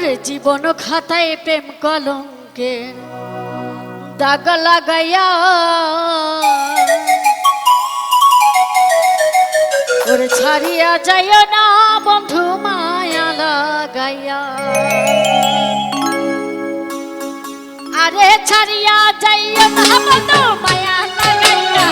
তোর জীবন খাতায় প্রেম কলঙ্কে দাগ লাগাইয়া। ওর ছাড়িয়া যাইও না বন্ধু মায়া লাগাইয়া। আরে ছাড়িয়া যাইও না বন্ধু মায়া লাগাইয়া।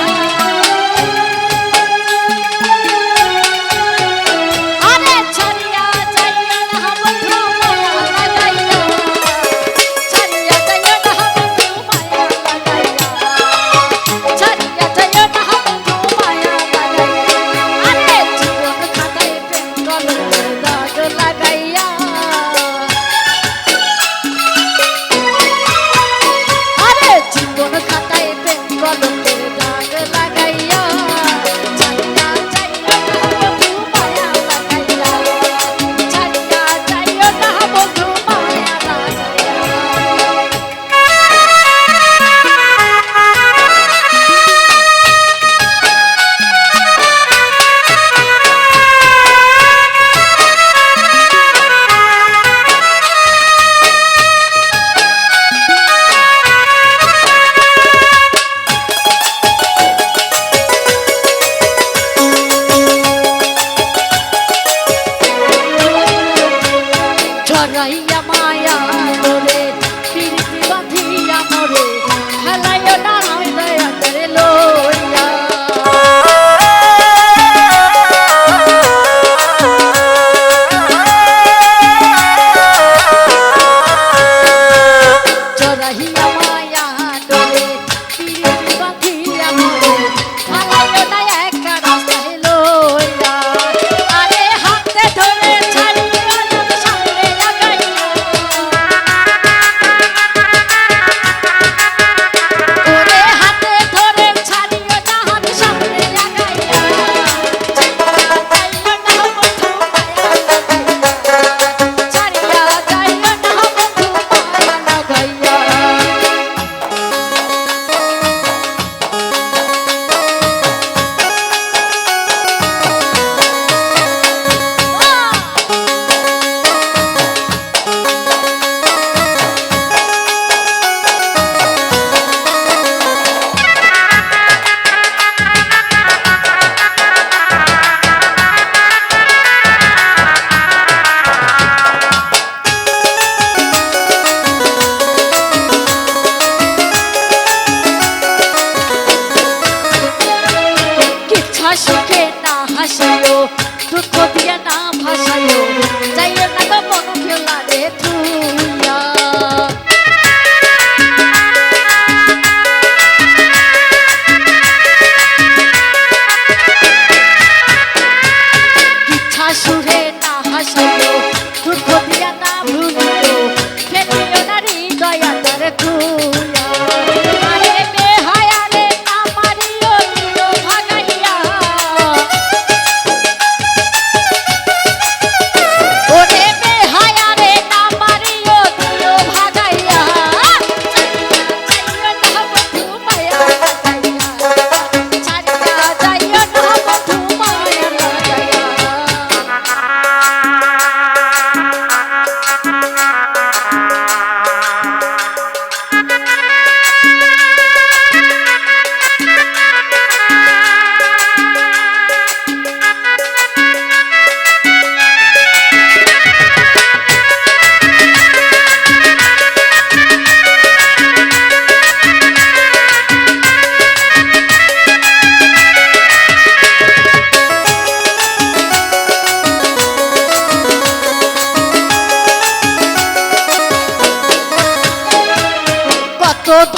মায়া মরে পিড়িত বাঁধিয়া মরে হেলাইও না Senhor.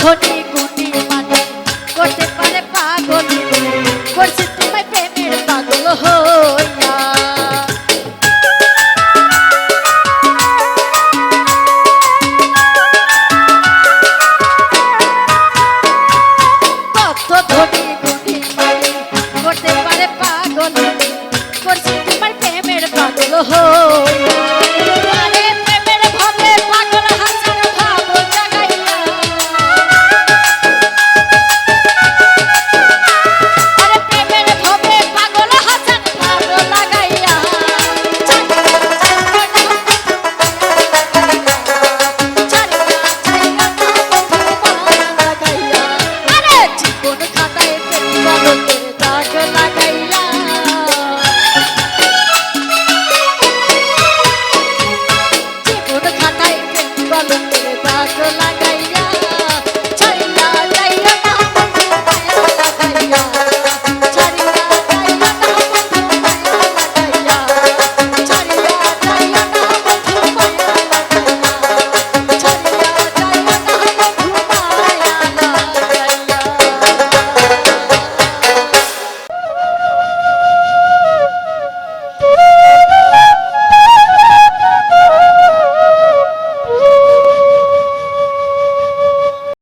ধনী গুটি মানে করতে পারে পাগল করছে তোমায় প্রেমের পাগল হইয়া। কত ধনী গুটি মানে করতে পারে পাগল করছে তোমার প্রেমের পাগল হইয়া। like